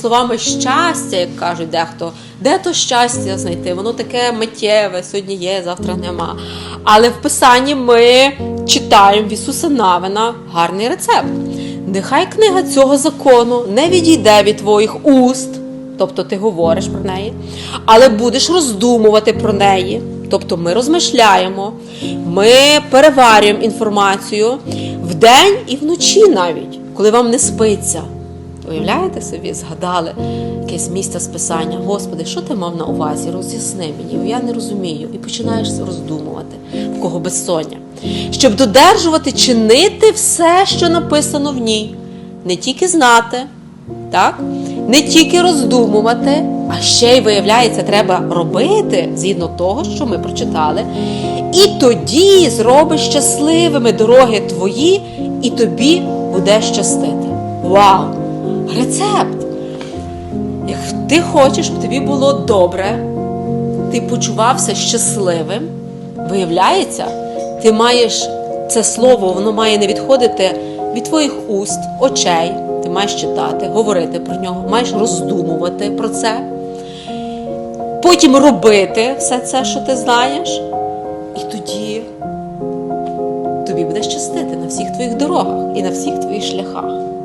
Словами щастя, як кажуть дехто, де то щастя знайти? Воно таке миттєве, сьогодні є, завтра нема. Але в Писанні ми читаємо в Ісуса Навина гарний рецепт. Нехай книга цього закону не відійде від твоїх уст, тобто ти говориш про неї, але будеш роздумувати про неї. Тобто ми розмишляємо, ми переварюємо інформацію вдень і вночі навіть, коли вам не спиться. Уявляєте собі, згадали якесь місце з писання. Господи, що ти мав на увазі? Роз'ясни мені, я не розумію. І починаєш роздумувати, в кого безсоння. Щоб додержувати, чинити все, що написано в ній. Не тільки знати, так? не тільки роздумувати, а ще й, виявляється, треба робити згідно того, що ми прочитали. І тоді зробиш щасливими дороги твої, і тобі буде щастити. Вау! Рецепт! Як ти хочеш, щоб тобі було добре, ти почувався щасливим, виявляється, ти маєш це слово, воно має не відходити від твоїх уст, очей. Ти маєш читати, говорити про нього, маєш роздумувати про це, потім робити все це, що ти знаєш, і тоді тобі буде щастити на всіх твоїх дорогах і на всіх твоїх шляхах.